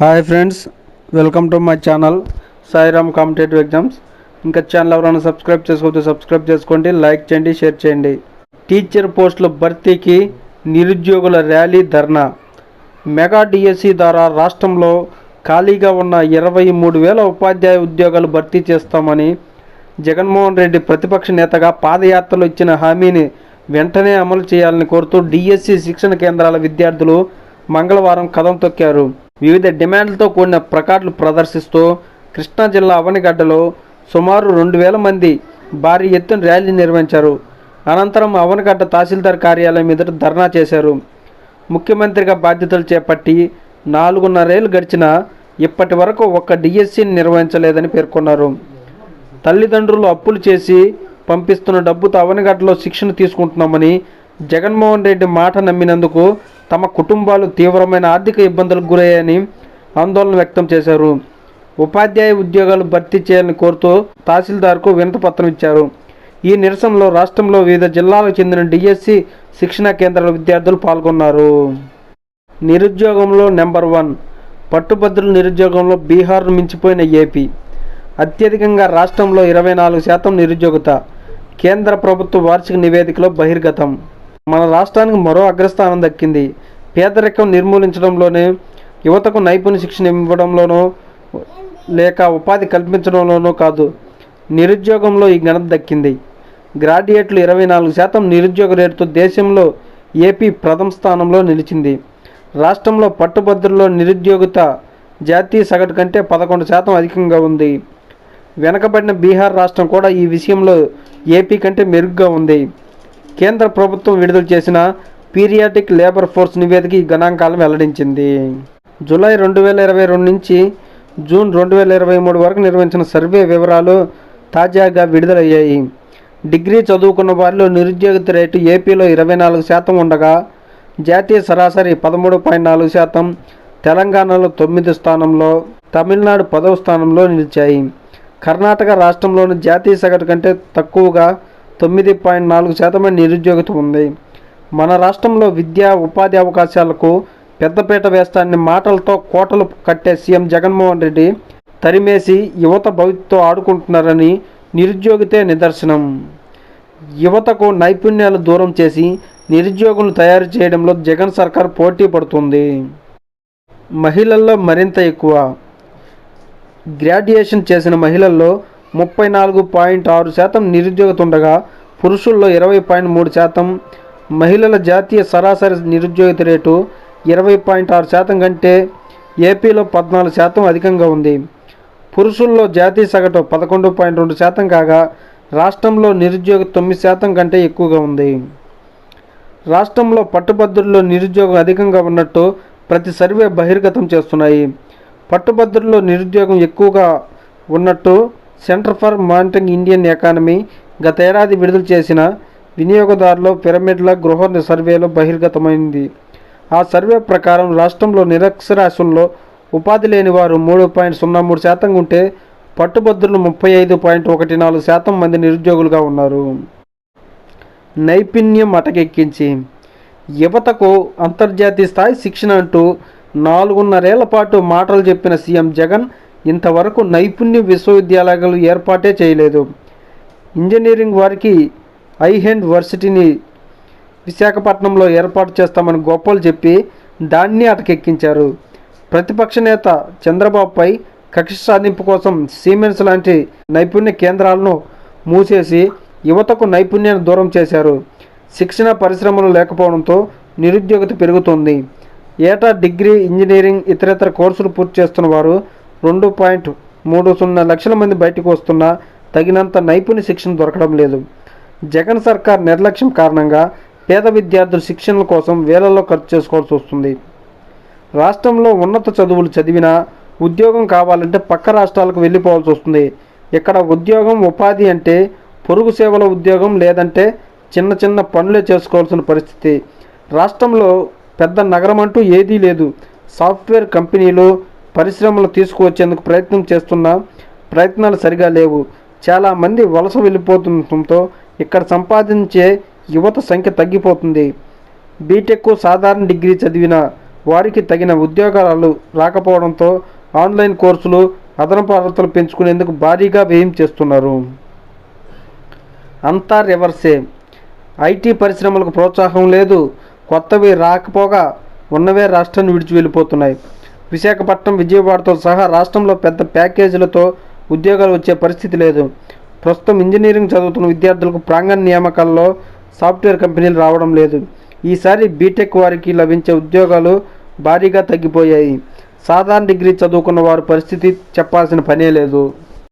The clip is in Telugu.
Hi friends welcome to my channel Sairam competitive exams ఇంకా ఛానల్ ఎవరైనా సబ్స్క్రైబ్ చేసుకోవచ్చు సబ్స్క్రైబ్ చేసుకోండి లైక్ చేయండి షేర్ చేయండి. టీచర్ పోస్టుల భర్తీకి నిరుద్యోగుల ర్యాలీ ధర్నా. మెగా డిఎస్సి ద్వారా రాష్ట్రంలో ఖాళీగా ఉన్న ఇరవై మూడు వేల ఉపాధ్యాయ ఉద్యోగాలు భర్తీ చేస్తామని జగన్మోహన్ రెడ్డి ప్రతిపక్ష నేతగా పాదయాత్రలో ఇచ్చిన హామీని వెంటనే అమలు చేయాలని కోరుతూ డిఎస్సి శిక్షణ కేంద్రాల విద్యార్థులు మంగళవారం కదం తొక్కారు. వివిధ డిమాండ్లతో కూడిన ప్రకార్డులు ప్రదర్శిస్తూ కృష్ణా జిల్లా అవనిగడ్డలో సుమారు రెండు వేల మంది భారీ ఎత్తున ర్యాలీ నిర్వహించారు. అనంతరం అవనగడ్డ తహసీల్దార్ కార్యాలయం ఎదుట ధర్నా చేశారు. ముఖ్యమంత్రిగా బాధ్యతలు చేపట్టి నాలుగున్నరేళ్ళు గడిచినా ఇప్పటి వరకు ఒక్క డిఎస్సిని నిర్వహించలేదని పేర్కొన్నారు. తల్లిదండ్రులు అప్పులు చేసి పంపిస్తున్న డబ్బుతో అవనగడ్డలో శిక్షణ తీసుకుంటున్నామని జగన్మోహన్ రెడ్డి మాట నమ్మినందుకు తమ కుటుంబాలు తీవ్రమైన ఆర్థిక ఇబ్బందులకు గురయ్యాయని ఆందోళన వ్యక్తం చేశారు. ఉపాధ్యాయ ఉద్యోగాలు భర్తీ చేయాలని కోరుతూ తహసీల్దార్కు వినతిపత్రం ఇచ్చారు. ఈ నిరసనలో రాష్ట్రంలో వివిధ జిల్లాలకు చెందిన డిఎస్సి శిక్షణా కేంద్రాల విద్యార్థులు పాల్గొన్నారు. నిరుద్యోగంలో నెంబర్ వన్ పట్టుభద్రుల నిరుద్యోగంలో బీహార్ను మించిపోయిన ఏపీ. అత్యధికంగా రాష్ట్రంలో ఇరవై నాలుగు శాతం నిరుద్యోగత. కేంద్ర ప్రభుత్వ వార్షిక నివేదికలో బహిర్గతం. మన రాష్ట్రానికి మరో అగ్రస్థానం దక్కింది. పేదరికం నిర్మూలించడంలోనే యువతకు నైపుణ్య శిక్షణ ఇవ్వడంలోనో లేక ఉపాధి కల్పించడంలోనో కాదు నిరుద్యోగంలో ఈ ఘనత దక్కింది. గ్రాడ్యుయేట్లు ఇరవై నాలుగు శాతం నిరుద్యోగ రేటుతో దేశంలో ఏపీ ప్రథమ స్థానంలో నిలిచింది. రాష్ట్రంలో పట్టుభద్రుల్లో నిరుద్యోగిత జాతీయ సగటు కంటే పదకొండు శాతం అధికంగా ఉంది. వెనకబడిన బీహార్ రాష్ట్రం కూడా ఈ విషయంలో ఏపీ కంటే మెరుగ్గా ఉంది. కేంద్ర ప్రభుత్వం విడుదల చేసిన పీరియాటిక్ లేబర్ ఫోర్స్ నివేదిక ఈ గణాంకాలను వెల్లడించింది. జూలై రెండు వేల ఇరవై రెండు నుంచి జూన్ రెండు వేల ఇరవై మూడు వరకు నిర్వహించిన సర్వే వివరాలు తాజాగా విడుదలయ్యాయి. డిగ్రీ చదువుకున్న వారిలో నిరుద్యోగిత రేటు ఏపీలో ఇరవై నాలుగు శాతం ఉండగా జాతీయ సరాసరి పదమూడు పాయింట్ నాలుగు శాతం తెలంగాణలో తొమ్మిది స్థానంలో తమిళనాడు పదవ స్థానంలో నిలిచాయి. కర్ణాటక రాష్ట్రంలోని జాతీయ సగటు కంటే తక్కువగా తొమ్మిది పాయింట్ నాలుగు శాతమే నిరుద్యోగిత ఉంది. మన రాష్ట్రంలో విద్యా ఉపాధి అవకాశాలకు పెద్దపీట వేస్తాన్ని మాటలతో కోటలు కట్టే సీఎం జగన్మోహన్ రెడ్డి తరిమేసి యువత భవిత్తో ఆడుకుంటున్నారని నిరుద్యోగితే నిదర్శనం. యువతకు నైపుణ్యాలు దూరం చేసి నిరుద్యోగులను తయారు చేయడంలో జగన్ సర్కార్ పోటీ పడుతుంది. మహిళల్లో మరింత ఎక్కువ. గ్రాడ్యుయేషన్ చేసిన మహిళల్లో ముప్పై నాలుగు పాయింట్ ఆరు శాతం నిరుద్యోగత ఉండగా పురుషుల్లో ఇరవై పాయింట్ మూడు శాతం మహిళల జాతీయ సరాసరి నిరుద్యోగిత రేటు ఇరవై పాయింట్ ఆరు శాతం కంటే ఏపీలో పద్నాలుగు శాతం అధికంగా ఉంది. పురుషుల్లో జాతీయ సగటు పదకొండు పాయింట్ రెండు శాతం కాగా రాష్ట్రంలో నిరుద్యోగ తొమ్మిది శాతం కంటే ఎక్కువగా ఉంది. రాష్ట్రంలో పట్టుభద్రుల్లో నిరుద్యోగం అధికంగా ఉన్నట్టు ప్రతి సర్వే బహిర్గతం చేస్తున్నాయి. పట్టుభద్రుల్లో నిరుద్యోగం ఎక్కువగా ఉన్నట్టు centre for monitoring Indian economy గత ఏడాది విడుదల చేసిన వినియోగదారుల పిరమిడ్ల గృహ సర్వేలో బహిర్గతమైంది. ఆ సర్వే ప్రకారం రాష్ట్రంలో నిరక్షరాస్యుల్లో ఉపాధి లేని వారు మూడు పాయింట్ సున్నా మూడు శాతం ఉంటే పట్టుభద్రులు ముప్పై ఐదు పాయింట్ ఒకటి నాలుగు శాతం మంది నిరుద్యోగులుగా ఉన్నారు. నైపుణ్యం అటకెక్కించి యువతకు అంతర్జాతీయ స్థాయి శిక్షణ అంటూ నాలుగున్నరేళ్ళ పాటు మాటలు చెప్పిన సీఎం జగన్ ఇంతవరకు నైపుణ్య విశ్వవిద్యాలయాలు ఏర్పాటే చేయలేదు. ఇంజనీరింగ్ వారికి ఐహెండ్ వర్సిటీని విశాఖపట్నంలో ఏర్పాటు చేస్తామని గొప్పలు చెప్పి దాన్ని అటకెక్కించారు. ప్రతిపక్ష నేత చంద్రబాబుపై కక్ష సాధింపు కోసం సీమెన్స్ లాంటి నైపుణ్య కేంద్రాలను మూసేసి యువతకు నైపుణ్యాన్ని దూరం చేశారు. శిక్షణ పరిశ్రమలు లేకపోవడంతో నిరుద్యోగత పెరుగుతుంది. ఏటా డిగ్రీ ఇంజనీరింగ్ ఇతరేతర కోర్సులు పూర్తి చేస్తున్న వారు రెండు పాయింట్ మూడు సున్నా లక్షల మంది బయటకు వస్తున్నా తగినంత నైపుణ్య శిక్షణ దొరకడం లేదు. జగన్ సర్కార్ నిర్లక్ష్యం కారణంగా పేద విద్యార్థుల శిక్షణల కోసం వేలల్లో ఖర్చు చేసుకోవాల్సి వస్తుంది. రాష్ట్రంలో ఉన్నత చదువులు చదివినా ఉద్యోగం కావాలంటే పక్క రాష్ట్రాలకు వెళ్ళిపోవాల్సి వస్తుంది. ఇక్కడ ఉద్యోగం ఉపాధి అంటే పొరుగు సేవల ఉద్యోగం లేదంటే చిన్న చిన్న పనులే చేసుకోవాల్సిన పరిస్థితి. రాష్ట్రంలో పెద్ద నగరం అంటూ ఏదీ లేదు. సాఫ్ట్వేర్ కంపెనీలు పరిశ్రమలు తీసుకువచ్చేందుకు ప్రయత్నం చేస్తున్న ప్రయత్నాలు సరిగా లేవు. చాలామంది వలస వెళ్ళిపోతుండటంతో ఇక్కడ సంపాదించే యువత సంఖ్య తగ్గిపోతుంది. బీటెక్ సాధారణ డిగ్రీ చదివిన వారికి తగిన ఉద్యోగాలు రాకపోవడంతో ఆన్లైన్ కోర్సులు అదనపు అర్హతలు పెంచుకునేందుకు భారీగా వ్యయం చేస్తున్నారు. అంతా రివర్సే. ఐటీ పరిశ్రమలకు ప్రోత్సాహం లేదు. కొత్తవి రాకపోగా ఉన్నవే రాష్ట్రాన్ని విడిచి వెళ్ళిపోతున్నాయి. విశాఖపట్నం విజయవాడతో సహా రాష్ట్రంలో పెద్ద ప్యాకేజీలతో ఉద్యోగాలు వచ్చే పరిస్థితి లేదు. ప్రస్తుతం ఇంజనీరింగ్ చదువుతున్న విద్యార్థులకు ప్రాంగణ నియామకాల్లో సాఫ్ట్వేర్ కంపెనీలు రావడం లేదు. ఈసారి బీటెక్ వారికి లభించే ఉద్యోగాలు భారీగా తగ్గిపోయాయి. సాధారణ డిగ్రీ చదువుకున్న వారి పరిస్థితి చెప్పాల్సిన పనే లేదు.